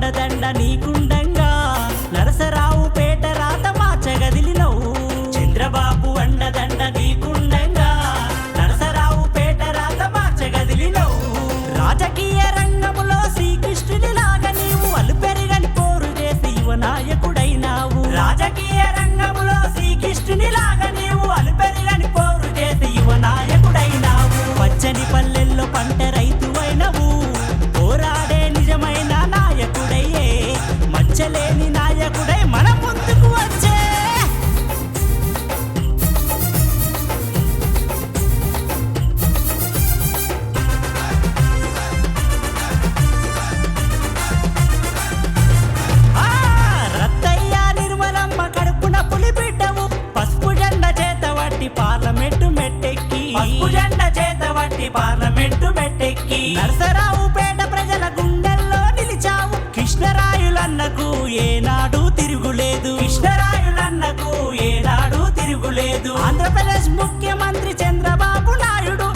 అండదండ నీకుండంగా నరసరావు పేట రాత మార్చగదిలినవు చంద్రబాబు అండదండ నీకుండంగా నరసరావు పేట రాత మార్చగదిలినవు రాజకీయ రంగములో శ్రీకృష్ణుని లాగా నీవు అలుపెరుగని పోరు చేసి యువనాయకుడైనావు రాజకీయ రంగములో శ్రీకృష్ణుని లాగా నీవు అలుపెరుగని పోరు చేసి యువనాయకుడైనావు పచ్చని పల్లెల్లో పంట రైతువైనవు. కృష్ణరాయులన్నకు ఏనాడు తిరుగులేదు. కృష్ణరాయులన్నకు ఏనాడు తిరుగులేదు. ఆంధ్రప్రదేశ్ ముఖ్యమంత్రి చంద్రబాబు నాయుడు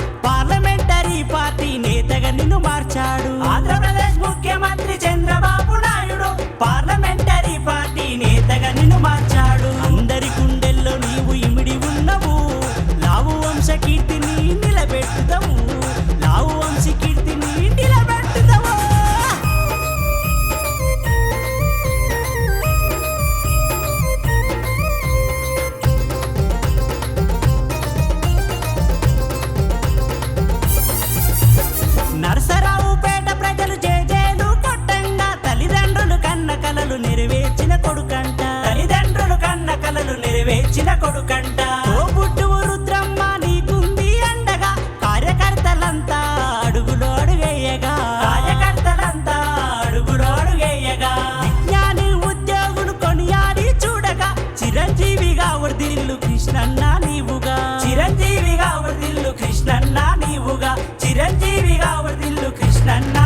Là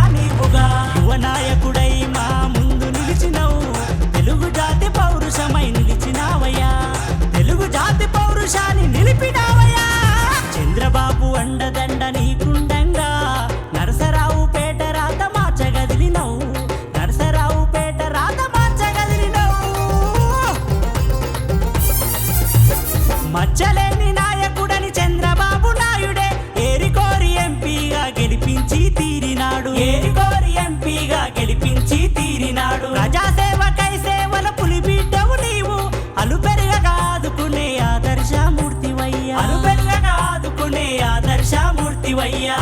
సింగేరి కోరి ఎంపీగా గెలిపించి తీరినాడు? ప్రజాసేవకై సేవల పులిబిడ్డవు నీవు. అలుపెరగగా ఆదుకునే ఆదర్శమూర్తివయ్యా. అలుపెరగగా ఆదుకునే ఆదర్శమూర్తివయ్యా.